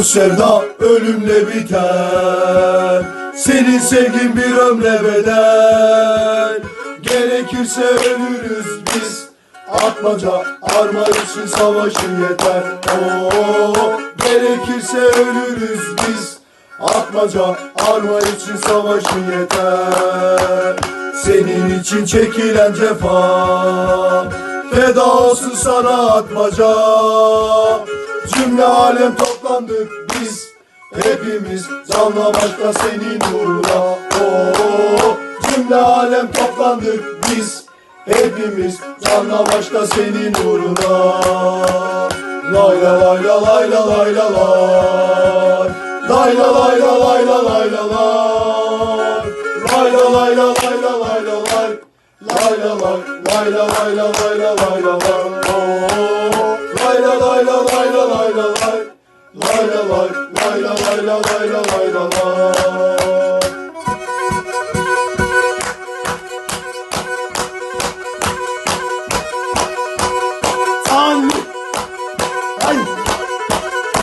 Bu sevda ölümle biter. Senin sevgin bir ömre bedel. Gerekirse ölürüz biz. Atmaca arma için savaşın yeter. Oo, Gerekirse ölürüz biz. Atmaca arma için savaşın yeter. Senin için çekilen cefa. Feda olsun sana atmaca Cümle alem toplandık biz Hepimiz canla başla senin uğruna Oo, Cümle alem toplandık biz Hepimiz canla başla senin uğruna Lay la lay la lay la lay la lay Lay la lay la lay la lay la lay Lay la lay la lay la lay lay la lay lay la lay la lay